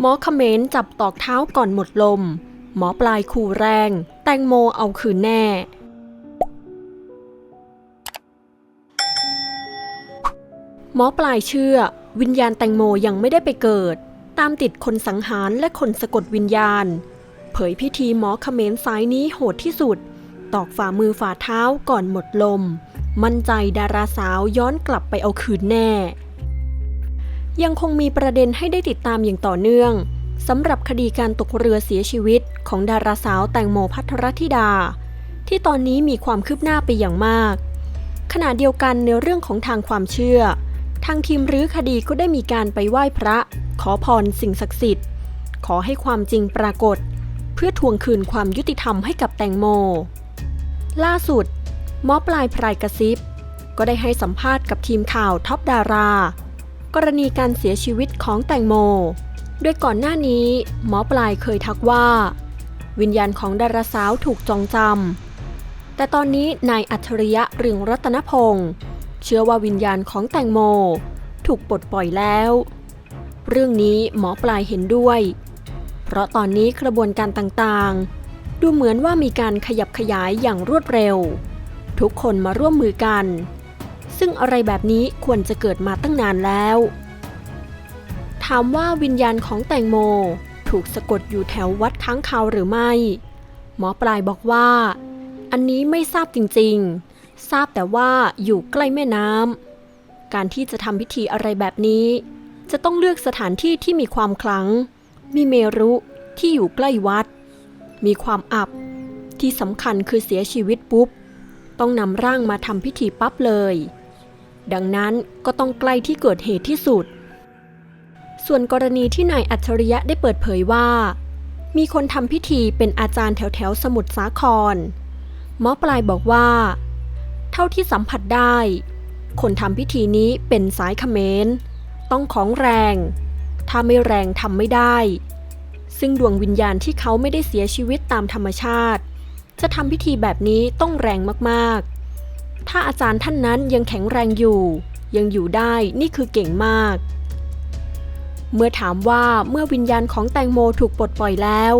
หมอเขมรจับตอกเท้าก่อนหมดลม หมอปลายขู่แรง แตงโมเอาคืนแน่ หมอปลายเชื่อ วิญญาณแตงโมยังไม่ได้ไปเกิด ตามติดคนสังหารและคนสะกดวิญญาณ เผยพิธีหมอเขมรสายนี้โหดที่สุด ตอกฝ่ามือฝ่าเท้าก่อนหมดลม มั่นใจดาราสาวย้อนกลับไปเอาคืนแน่ ยังคงมีประเด็นให้ได้ติดตามอย่างต่อเนื่องสำหรับคดีการตกเรือเสียชีวิตของดาราสาวแตงโมพัทรธิดา ที่ตอนนี้มีความคืบหน้าไปอย่างมาก ขณะเดียวกันในเรื่องของทางความเชื่อ ทางทีมรื้อคดีก็ได้มีการไปไหว้พระ ขอพรสิ่งศักดิ์สิทธิ์ ขอให้ความจริงปรากฏ เพื่อทวงคืนความยุติธรรมให้กับแตงโม ล่าสุดหมอปลายพรายกระซิบก็ได้ให้สัมภาษณ์กับทีมข่าวท็อปดารา กรณีการเสียชีวิตของแตงโมโดยก่อนหน้านี้ หมอปลายเคยทักว่า วิญญาณของดาราสาวถูกจองจำแต่ตอนนี้นายอัจฉริยะเรืองรัตนพงศ์เชื่อว่าวิญญาณของแตงโม ถูกปลดปล่อยแล้ว เรื่องนี้หมอปลายเห็นด้วย เพราะตอนนี้กระบวนการต่างๆ ดูเหมือนว่ามีการขยับขยายอย่างรวดเร็ว ทุกคนมาร่วมมือกัน ซึ่งอะไรแบบนี้ควรจะเกิดมาตั้งนานแล้ว ถามว่าวิญญาณของแตงโม ถูกสะกดอยู่แถววัดค้างคาวหรือไม่ หมอปลายบอกว่า อันนี้ไม่ทราบจริงๆ ทราบแต่ว่าอยู่ใกล้แม่น้ำการที่จะทำพิธีอะไรแบบนี้ จะต้องเลือกสถานที่ที่มีความขลัง มีเมรุที่อยู่ใกล้วัด มีความอับ ที่สำคัญคือเสียชีวิตปุ๊บต้องนำร่างมาทำพิธีปั๊บเลย ดังนั้นก็ต้องใกล้ที่เกิดเหตุที่สุด ส่วนกรณีที่นายอัจฉริยะได้เปิดเผยว่า มีคนทำพิธีเป็นอาจารย์แถวแถวสมุทรสาครหมอปลายบอกว่า เท่าที่สัมผัสได้ คนทำพิธีนี้เป็นสายเขมร ต้องของแรง ถ้าไม่แรงทำไม่ได้ ซึ่งดวงวิญญาณที่เขาไม่ได้เสียชีวิตตามธรรมชาติ จะทำพิธีแบบนี้ต้องแรงมากๆ ถ้าอาจารย์ท่านนั้นยังแข็งแรงอยู่ ยังอยู่ได้นี่คือเก่งมาก เมื่อถามว่าเมื่อวิญญาณของแตงโมถูกปลดปล่อยแล้ว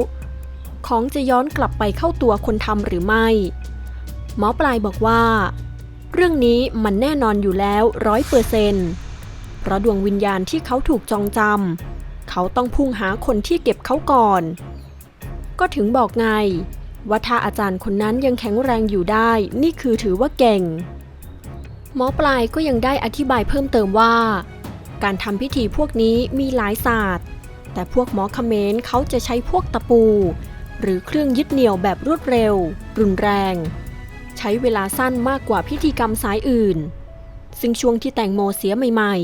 ของจะย้อนกลับไปเข้าตัวคนทำหรือไม่ หมอปลายบอกว่า เรื่องนี้มันแน่นอนอยู่แล้วร้อยเปอร์เซนต์เพราะดวงวิญญาณที่เขาถูกจองจำเขาต้องพุ่งหาคนที่เก็บเขาก่อน ก็ถึงบอกไง ว่าถ้าอาจารย์คนนั้นยังแข็งแรงอยู่ได้ นี่คือถือว่าเก่ง หมอปลายก็ยังได้อธิบายเพิ่มเติมว่า การทำพิธีพวกนี้มีหลายศาสตร์ แต่พวกหมอเขมรเขาจะใช้พวกตะปู หรือเครื่องยึดเหนี่ยวแบบรวดเร็ว รุนแรง ใช้เวลาสั้นมากกว่าพิธีกรรมสายอื่น ซึ่งช่วงที่แตงโมเสียใหม่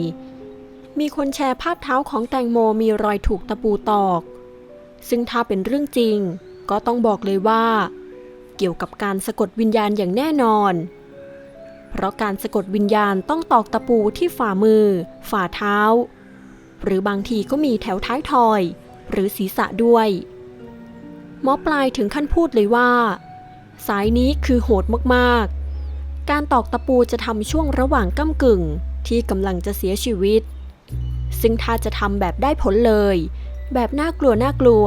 ๆ มีคนแชร์ภาพเท้าของแตงโมมีรอยถูกตะปูตอก ซึ่งถ้าเป็นเรื่องจริง ก็ต้องบอกเลยว่า เกี่ยวกับการสะกดวิญญาณอย่างแน่นอน เพราะการสะกดวิญญาณต้องตอกตะปูที่ฝ่ามือ ฝ่าเท้า หรือบางทีก็มีแถวท้ายทอย หรือศีรษะด้วยหมอปลายถึงขั้นพูดเลยว่า สายนี้คือโหดมากๆ การตอกตะปูจะทำช่วงระหว่างก้ากึ่งที่กำลังจะเสียชีวิต ซึ่งถ้าจะทำแบบได้ผลเลย แบบน่ากลัวน่ากลัว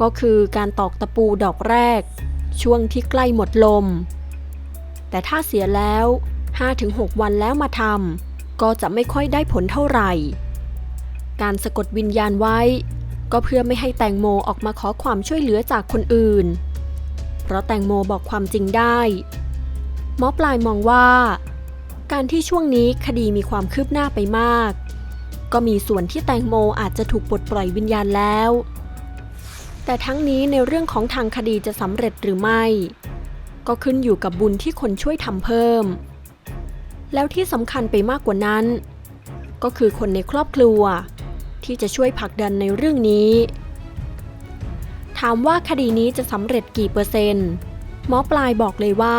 ก็คือการตอกตะปูดอกแรก ช่วงที่ใกล้หมดลม แต่ถ้าเสียแล้ว 5-6 วันแล้วมาทำก็จะไม่ค่อยได้ผลเท่าไหร่ การสะกดวิญญาณไว้ ก็เพื่อไม่ให้แตงโมออกมาขอความช่วยเหลือจากคนอื่น เพราะแตงโมบอกความจริงได้หมอปลายมองว่า การที่ช่วงนี้คดีมีความคืบหน้าไปมาก ก็มีส่วนที่แตงโมอาจจะถูกปลดปล่อยวิญญาณแล้ว แต่ทั้งนี้ในเรื่องของทางคดีจะสำเร็จหรือไม่ ก็ขึ้นอยู่กับบุญที่คนช่วยทำเพิ่ม แล้วที่สำคัญไปมากกว่านั้น ก็คือคนในครอบครัว ที่จะช่วยผลักดันในเรื่องนี้ ถามว่าคดีนี้จะสำเร็จกี่เปอร์เซ็นต์หมอปลายบอกเลยว่า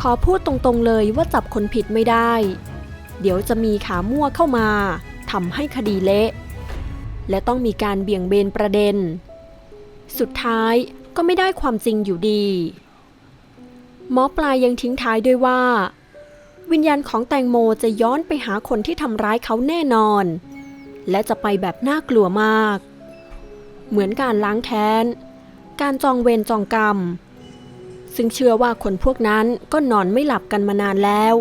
ขอพูดตรงๆเลยว่าจับคนผิดไม่ได้ เดี๋ยวจะมีขามั่วเข้ามาทำให้คดีเละ และต้องมีการเบี่ยงเบนประเด็น สุดท้ายก็ไม่ได้ความจริงอยู่ดี หมอปลายยังทิ้งท้ายด้วยว่า วิญญาณของแตงโมจะย้อนไปหาคนที่ทำร้ายเขาแน่นอน และจะไปแบบน่ากลัวมาก เหมือนการล้างแค้น การจองเวรจองกรรม ซึ่งเชื่อว่าคนพวกนั้นก็นอนไม่หลับกันมานานแล้ว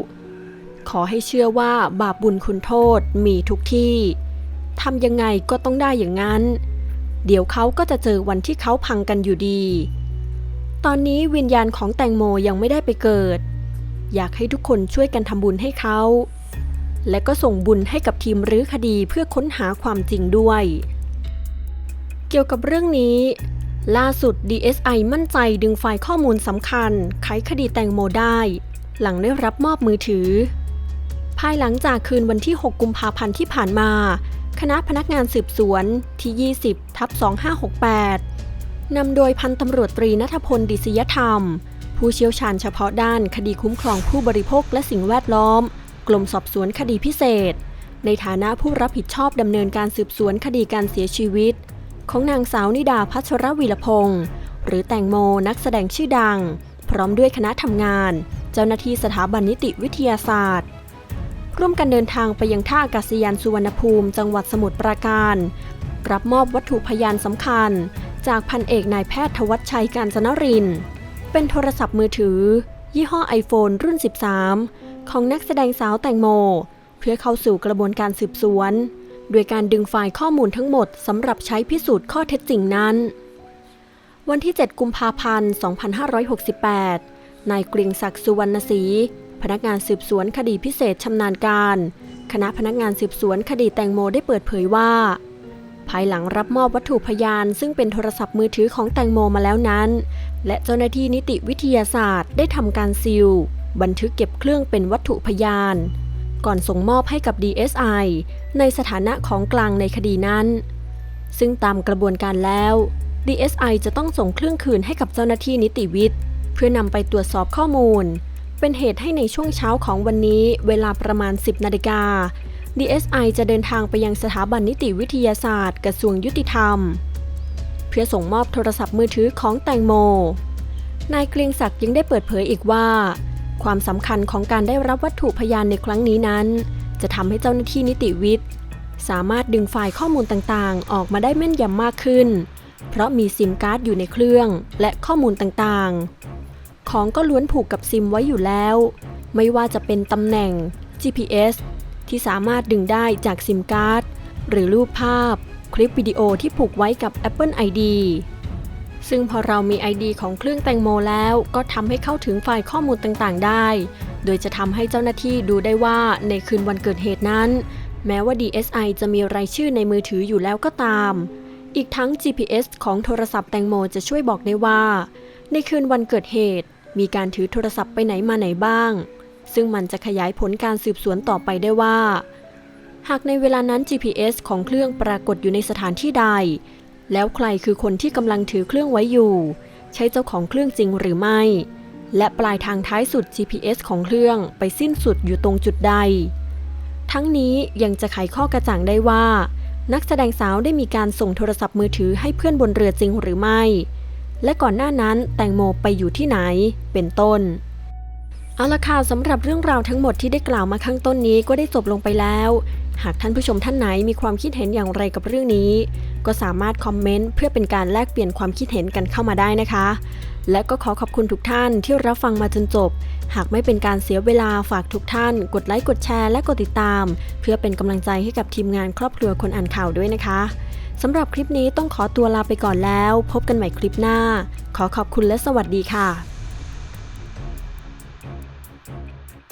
ขอให้เชื่อว่าบาปบุญคุณโทษมีทุกที่ทำยังไงก็ต้องได้อย่างนั้น เดี๋ยวเขาก็จะเจอวันที่เขาพังกันอยู่ดี ตอนนี้วิญญาณของแตงโมยังไม่ได้ไปเกิด อยากให้ทุกคนช่วยกันทำบุญให้เขา และก็ส่งบุญให้กับทีมรื้อคดีเพื่อค้นหาความจริงด้วย เกี่ยวกับเรื่องนี้ ล่าสุด DSI มั่นใจดึงไฟล์ข้อมูลสำคัญไขคดีแตงโมได้ หลังได้รับมอบมือถือ ภายหลังจากคืนวันที่ 6 กุมภาพันธ์ที่ผ่านมา คณะพนักงานสืบสวนที่ 20 ทับ 2568 นำโดยพันตำรวจตรีนัทพลดิษยธรรม ผู้เชี่ยวชาญเฉพาะด้านคดีคุ้มครองผู้บริโภคและสิ่งแวดล้อมกรมสอบสวนคดีพิเศษ ในฐานะผู้รับผิดชอบดำเนินการสืบสวนคดีการเสียชีวิต ของนางสาวนิดาพัชรวีรพงศ์หรือแตงโมนักแสดงชื่อดัง พร้อมด้วยคณะทำงาน เจ้าหน้าที่สถาบันนิติวิทยาศาสตร์ ร่วมกันเดินทางไปยังท่าอากาศยานสุวรรณภูมิ จังหวัดสมุทรปราการ รับมอบวัตถุพยานสำคัญ จากพันเอกนายแพทย์ทวัชชัยการจนริน เป็นโทรศัพท์มือถือ ยี่ห้อ iPhone รุ่น 13 ของนักแสดงสาวแตงโม เพื่อเข้าสู่กระบวนการสืบสวน โดยการดึงไฟล์ข้อมูลทั้งหมดสำหรับใช้พิสูจน์ข้อเท็จจริงนั้น วันที่ 7 กุมภาพันธ์ 2568นายเกรียงศักดิ์สุวรรณศรี พนักงานสืบสวนคดีพิเศษชำนาญการ คณะพนักงานสืบสวนคดีแตงโมได้เปิดเผยว่า ภายหลังรับมอบวัตถุพยาน ซึ่งเป็นโทรศัพท์มือถือของแตงโมมาแล้วนั้น และเจ้าหน้าที่นิติวิทยาศาสตร์ได้ทำการซีลบันทึกเก็บเครื่องเป็นวัตถุพยาน ก่อนส่งมอบให้กับ DSI ในสถานะของกลางในคดีนั้น ซึ่งตามกระบวนการแล้ว DSI จะต้องส่งเครื่องคืนให้กับเจ้าหน้าที่นิติวิทย์ เพื่อนำไปตรวจสอบข้อมูล เป็นเหตุให้ในช่วงเช้าของวันนี้เวลาประมาณ 10 นาฬิกา DSI จะเดินทางไปยังสถาบันนิติวิทยาศาสตร์กระทรวงยุติธรรม เพื่อส่งมอบโทรศัพท์มือถือของแตงโม นายเกรียงศักดิ์ยังได้เปิดเผยอีกว่า ความสำคัญของการได้รับวัตถุพยานในครั้งนี้นั้น จะทำให้เจ้าหน้าที่นิติวิทย์ สามารถดึงไฟล์ข้อมูลต่างๆ ออกมาได้แม่นยำมากขึ้น เพราะมีซิมการ์ดอยู่ในเครื่องและข้อมูลต่างๆ ของก็ล้วนผูกกับซิมไว้อยู่แล้ว ไม่ว่าจะเป็นตำแหน่ง GPS ที่สามารถดึงได้จากซิมการ์ด หรือรูปภาพ คลิปวิดีโอที่ผูกไว้กับ Apple ID ซึ่งพอเรามี ID ของเครื่องแตงโมแล้วก็ทำให้เข้าถึงไฟล์ข้อมูลต่างๆ ได้ โดยจะทำให้เจ้าหน้าที่ดูได้ว่าในคืนวันเกิดเหตุนั้น แม้ว่า DSI จะมีรายชื่อในมือถืออยู่แล้วก็ตาม อีกทั้ง GPS ของโทรศัพท์แตงโมจะช่วยบอกได้ว่า ในคืนวันเกิดเหตุ มีการถือโทรศัพท์ไปไหนมาไหนบ้าง ซึ่งมันจะขยายผลการสืบสวนต่อไปได้ว่า หากในเวลานั้น GPS ของเครื่องปรากฏอยู่ในสถานที่ใด แล้วใครคือคนที่กำลังถือเครื่องไว้อยู่ ใช่เจ้าของเครื่องจริงหรือไม่ และปลายทางท้ายสุด GPS ของเครื่องไปสิ้นสุดอยู่ตรงจุดใด ทั้งนี้ยังจะไขข้อกระจ่างได้ว่า นักแสดงสาวได้มีการส่งโทรศัพท์มือถือให้เพื่อนบนเรือจริงหรือไม่ และก่อนหน้านั้นแตงโมไปอยู่ที่ไหน เป็นต้น เอาละค่ะสำหรับเรื่องราวทั้งหมดที่ได้กล่าวมาข้างต้นนี้ก็ได้จบลงไปแล้ว หากท่านผู้ชมท่านไหนมีความคิดเห็นอย่างไรกับเรื่องนี้ ก็สามารถคอมเมนต์เพื่อเป็นการแลกเปลี่ยนความคิดเห็นกันเข้ามาได้นะคะ และก็ขอขอบคุณทุกท่านที่รับฟังมาจนจบ หากไม่เป็นการเสียเวลาฝากทุกท่าน กดไลค์กดแชร์และกดติดตาม เพื่อเป็นกำลังใจให้กับทีมงานครอบครัวคนอ่านข่าวด้วยนะคะ สำหรับคลิปนี้ต้องขอตัวลาไปก่อนแล้ว พบกันใหม่คลิปหน้า ขอขอบคุณและสวัสดีค่ะ